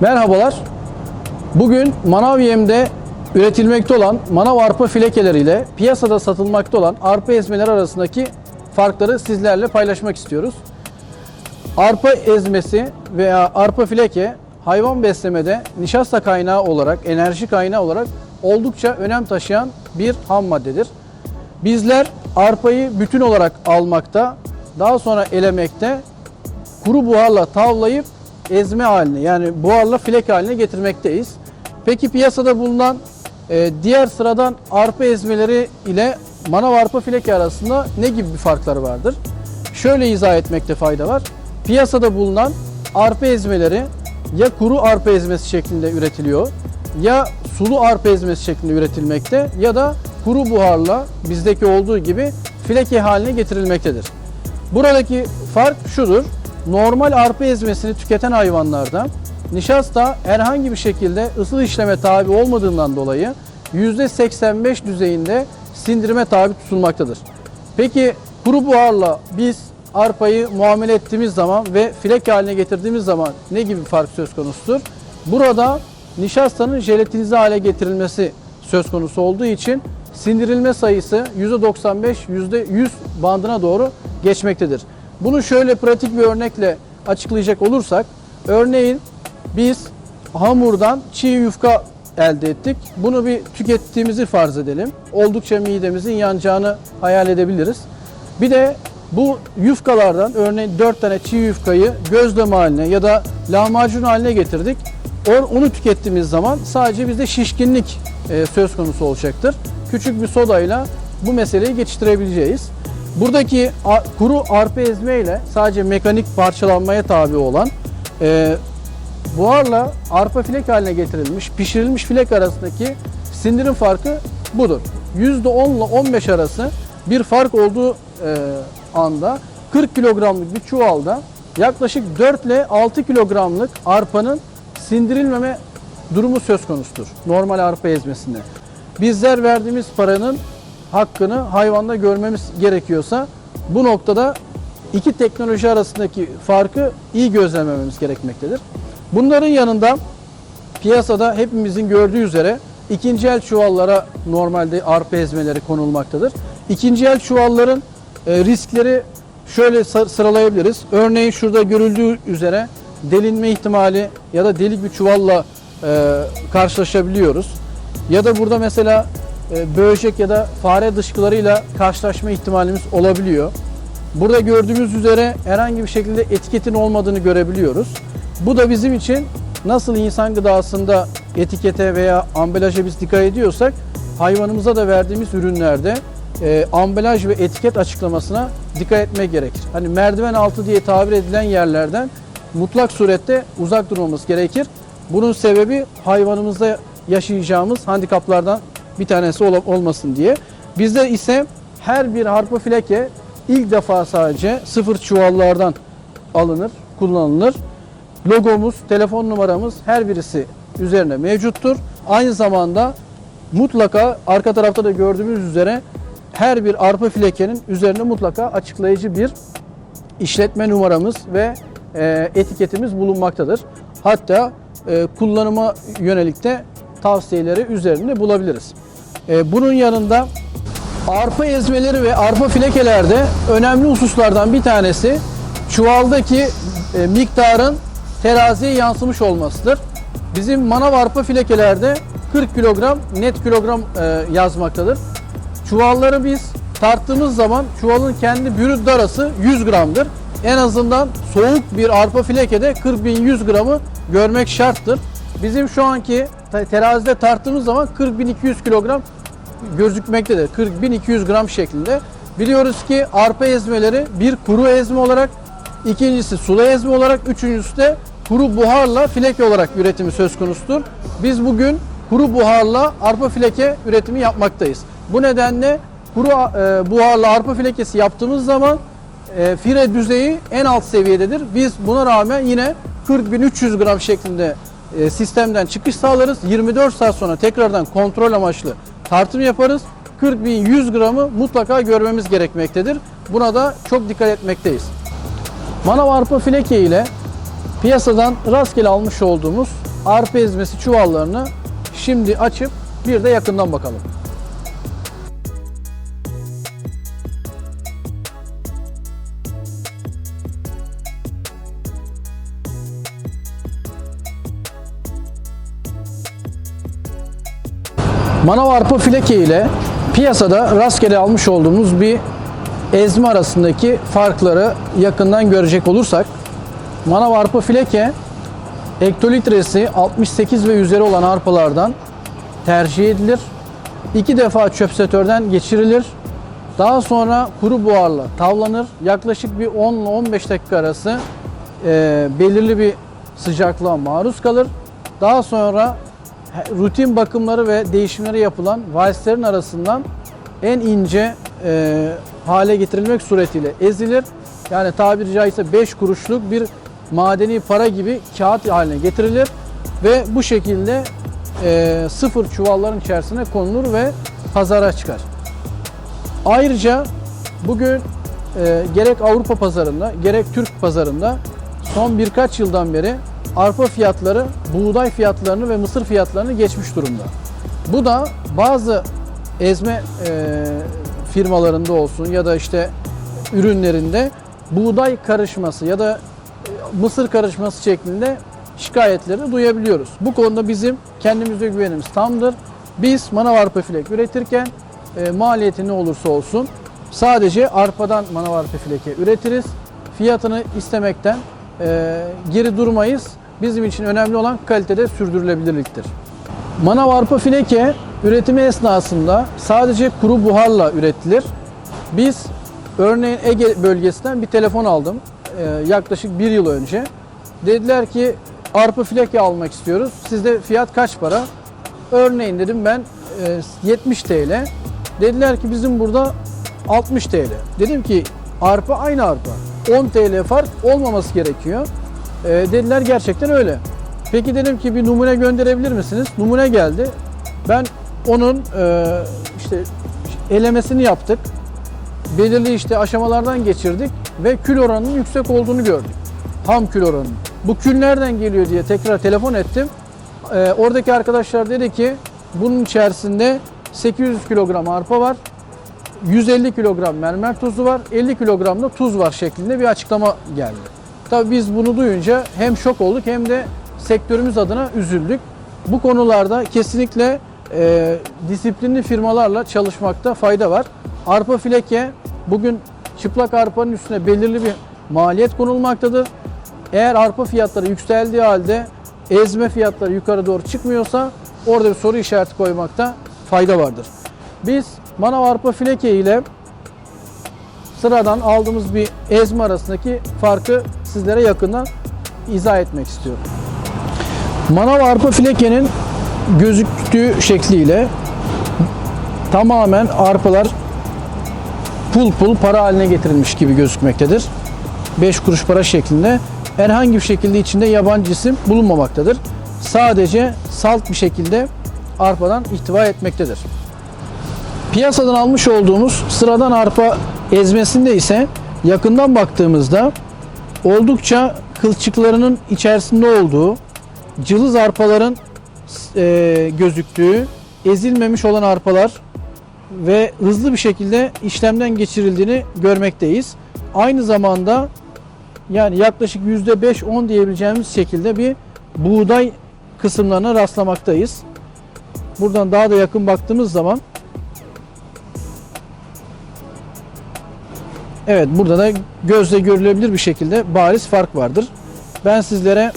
Merhabalar. Bugün Manav Yem'de üretilmekte olan manav arpa filekeleriyle piyasada satılmakta olan arpa ezmeleri arasındaki farkları sizlerle paylaşmak istiyoruz. Arpa ezmesi veya arpa fileke hayvan beslemede nişasta kaynağı olarak, enerji kaynağı olarak oldukça önem taşıyan bir ham maddedir. Bizler arpayı bütün olarak almakta, daha sonra elemekte, kuru buharla tavlayıp ezme haline yani buharla filek haline getirmekteyiz. Peki piyasada bulunan e, diğer sıradan arpa ezmeleri ile manav arpa fileke arasında ne gibi bir farkları vardır? Şöyle izah etmekte fayda var. Piyasada bulunan arpa ezmeleri ya kuru arpa ezmesi şeklinde üretiliyor ya sulu arpa ezmesi şeklinde üretilmekte ya da kuru buharla bizdeki olduğu gibi fileke haline getirilmektedir. Buradaki fark şudur. Normal arpa ezmesini tüketen hayvanlarda nişasta herhangi bir şekilde ısı işleme tabi olmadığından dolayı %85 düzeyinde sindirime tabi tutulmaktadır. Peki kuru buharla biz arpayı muamele ettiğimiz zaman ve filek haline getirdiğimiz zaman ne gibi fark söz konusudur? Burada nişastanın jelatinize hale getirilmesi söz konusu olduğu için sindirilme sayısı %95, %100 bandına doğru geçmektedir. Bunu şöyle pratik bir örnekle açıklayacak olursak, örneğin biz hamurdan çiğ yufka elde ettik. Bunu bir tükettiğimizi farz edelim. Oldukça midemizin yanacağını hayal edebiliriz. Bir de bu yufkalardan örneğin 4 tane çiğ yufkayı gözleme haline ya da lahmacun haline getirdik. Onu tükettiğimiz zaman sadece bizde şişkinlik e, söz konusu olacaktır. Küçük bir sodayla bu meseleyi geçiştirebileceğiz. Buradaki kuru arpa ezme ile sadece mekanik parçalanmaya tabi olan e, buharla arpa filek haline getirilmiş, pişirilmiş filek arasındaki sindirim farkı budur. %10 ile 15 arası bir fark olduğu e, anda 40 kilogramlık bir çuvalda yaklaşık 4 ile 6 kilogramlık arpanın sindirilmeme durumu söz konusudur. Normal arpa ezmesinde. Bizler verdiğimiz paranın hakkını hayvanda görmemiz gerekiyorsa bu noktada iki teknoloji arasındaki farkı iyi gözlemlememiz gerekmektedir. Bunların yanında piyasada hepimizin gördüğü üzere ikinci el çuvallara normalde arpa ezmeleri konulmaktadır. İkinci el çuvalların e, riskleri şöyle sı- sıralayabiliriz. Örneğin şurada görüldüğü üzere delinme ihtimali ya da delik bir çuvalla e, karşılaşabiliyoruz. Ya da burada mesela böcek ya da fare dışkılarıyla karşılaşma ihtimalimiz olabiliyor. Burada gördüğümüz üzere herhangi bir şekilde etiketin olmadığını görebiliyoruz. Bu da bizim için nasıl insan gıdasında etikete veya ambalaja biz dikkat ediyorsak hayvanımıza da verdiğimiz ürünlerde e, ambalaj ve etiket açıklamasına dikkat etmek gerekir. Hani merdiven altı diye tabir edilen yerlerden mutlak surette uzak durmamız gerekir. Bunun sebebi hayvanımızda yaşayacağımız handikaplardan bir tanesi ol- olmasın diye. Bizde ise her bir harpa fileke ilk defa sadece sıfır çuvallardan alınır, kullanılır. Logomuz, telefon numaramız her birisi üzerine mevcuttur. Aynı zamanda mutlaka arka tarafta da gördüğümüz üzere her bir arpa filekenin üzerine mutlaka açıklayıcı bir işletme numaramız ve e, etiketimiz bulunmaktadır. Hatta e, kullanıma yönelik de tavsiyeleri üzerinde bulabiliriz. E, bunun yanında arpa ezmeleri ve arpa filekelerde önemli hususlardan bir tanesi çuvaldaki e, miktarın teraziye yansımış olmasıdır. Bizim manav arpa filekelerde 40 kilogram net kilogram e, yazmaktadır. Çuvalları biz tarttığımız zaman çuvalın kendi bürüt darası 100 gramdır. En azından soğuk bir arpa filekede 40.100 gramı görmek şarttır. Bizim şu anki te- terazide tarttığımız zaman 40.200 kilogram gözükmektedir. 40.200 gram şeklinde. Biliyoruz ki arpa ezmeleri bir kuru ezme olarak, ikincisi sulu ezme olarak, üçüncüsü de kuru buharla fileke olarak üretimi söz konusudur. Biz bugün kuru buharla arpa fileke üretimi yapmaktayız. Bu nedenle kuru e, buharla arpa filekesi yaptığımız zaman e, fire düzeyi en alt seviyededir. Biz buna rağmen yine 40.300 gram şeklinde e, sistemden çıkış sağlarız. 24 saat sonra tekrardan kontrol amaçlı tartım yaparız. 40.100 gramı mutlaka görmemiz gerekmektedir. Buna da çok dikkat etmekteyiz. Manav arpa fileke ile Piyasadan rastgele almış olduğumuz arpa ezmesi çuvallarını şimdi açıp bir de yakından bakalım. Manav arpa fileke ile piyasada rastgele almış olduğumuz bir ezme arasındaki farkları yakından görecek olursak Manav arpa fileke hektolitresi 68 ve üzeri olan arpalardan tercih edilir. İki defa çöpsetörden geçirilir. Daha sonra kuru buharla tavlanır. Yaklaşık bir 10 ile 15 dakika arası e, belirli bir sıcaklığa maruz kalır. Daha sonra rutin bakımları ve değişimleri yapılan valslerin arasından en ince e, hale getirilmek suretiyle ezilir. Yani tabiri caizse 5 kuruşluk bir madeni para gibi kağıt haline getirilir ve bu şekilde e, sıfır çuvalların içerisine konulur ve pazara çıkar. Ayrıca bugün e, gerek Avrupa pazarında gerek Türk pazarında son birkaç yıldan beri arpa fiyatları buğday fiyatlarını ve mısır fiyatlarını geçmiş durumda. Bu da bazı ezme e, firmalarında olsun ya da işte ürünlerinde buğday karışması ya da e, mısır karışması şeklinde şikayetleri duyabiliyoruz. Bu konuda bizim kendimize güvenimiz tamdır. Biz manav arpa filek üretirken e, maliyeti ne olursa olsun sadece arpadan manav arpa fileke üretiriz. Fiyatını istemekten e, geri durmayız. Bizim için önemli olan kalitede sürdürülebilirliktir. Manav arpa fileke üretimi esnasında sadece kuru buharla üretilir. Biz örneğin Ege bölgesinden bir telefon aldım e, yaklaşık bir yıl önce. Dediler ki arpa fileke almak istiyoruz. Sizde fiyat kaç para? Örneğin dedim ben e, 70 TL. Dediler ki bizim burada 60 TL. Dedim ki arpa aynı arpa. 10 TL fark olmaması gerekiyor. E, dediler gerçekten öyle. Peki dedim ki bir numune gönderebilir misiniz? Numune geldi. Ben onun e, işte elemesini yaptık. Belirli işte aşamalardan geçirdik ve kül oranının yüksek olduğunu gördük. Ham kül oranı. Bu kül nereden geliyor diye tekrar telefon ettim. E, oradaki arkadaşlar dedi ki bunun içerisinde 800 kilogram arpa var. 150 kilogram mermer tuzu var, 50 kilogram da tuz var şeklinde bir açıklama geldi. Tabii biz bunu duyunca hem şok olduk hem de sektörümüz adına üzüldük. Bu konularda kesinlikle e, disiplinli firmalarla çalışmakta fayda var. Arpa fileke bugün çıplak arpanın üstüne belirli bir maliyet konulmaktadır. Eğer arpa fiyatları yükseldiği halde ezme fiyatları yukarı doğru çıkmıyorsa orada bir soru işareti koymakta fayda vardır. Biz manav arpa fileke ile sıradan aldığımız bir ezme arasındaki farkı sizlere yakından izah etmek istiyorum. Manav arpa filekenin gözüktüğü şekliyle tamamen arpalar pul pul para haline getirilmiş gibi gözükmektedir. 5 kuruş para şeklinde herhangi bir şekilde içinde yabancı cisim bulunmamaktadır. Sadece salt bir şekilde arpadan ihtiva etmektedir. Piyasadan almış olduğumuz sıradan arpa ezmesinde ise yakından baktığımızda oldukça kılçıklarının içerisinde olduğu, cılız arpaların e, gözüktüğü, ezilmemiş olan arpalar ve hızlı bir şekilde işlemden geçirildiğini görmekteyiz. Aynı zamanda yani yaklaşık %5-10 diyebileceğimiz şekilde bir buğday kısımlarına rastlamaktayız. Buradan daha da yakın baktığımız zaman Evet burada da gözle görülebilir bir şekilde bariz fark vardır. Ben sizlere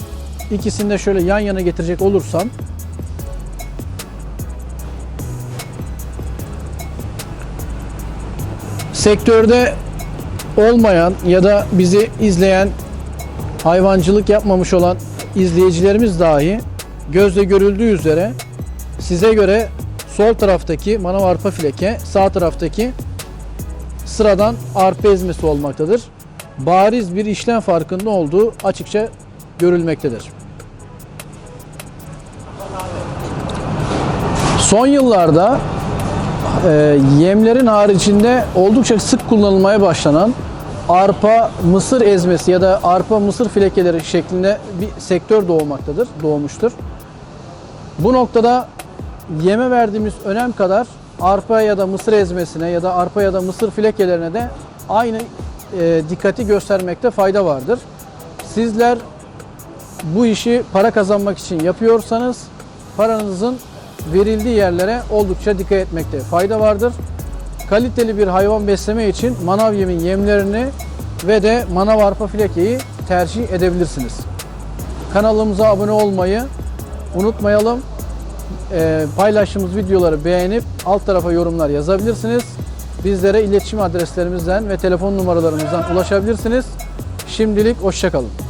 ikisini de şöyle yan yana getirecek olursam sektörde olmayan ya da bizi izleyen hayvancılık yapmamış olan izleyicilerimiz dahi gözle görüldüğü üzere size göre sol taraftaki manav arpa fileke, sağ taraftaki sıradan arpa ezmesi olmaktadır. Bariz bir işlem farkında olduğu açıkça görülmektedir. Son yıllarda e, yemlerin haricinde oldukça sık kullanılmaya başlanan arpa mısır ezmesi ya da arpa mısır filekeleri şeklinde bir sektör doğmaktadır, doğmuştur. Bu noktada yeme verdiğimiz önem kadar arpa ya da mısır ezmesine ya da arpa ya da mısır filekelerine de aynı e, dikkati göstermekte fayda vardır. Sizler bu işi para kazanmak için yapıyorsanız paranızın verildiği yerlere oldukça dikkat etmekte fayda vardır. Kaliteli bir hayvan besleme için manav yemin yemlerini ve de manav arpa filekeyi tercih edebilirsiniz. Kanalımıza abone olmayı unutmayalım. Ee, paylaştığımız videoları beğenip alt tarafa yorumlar yazabilirsiniz. Bizlere iletişim adreslerimizden ve telefon numaralarımızdan ulaşabilirsiniz. Şimdilik hoşçakalın.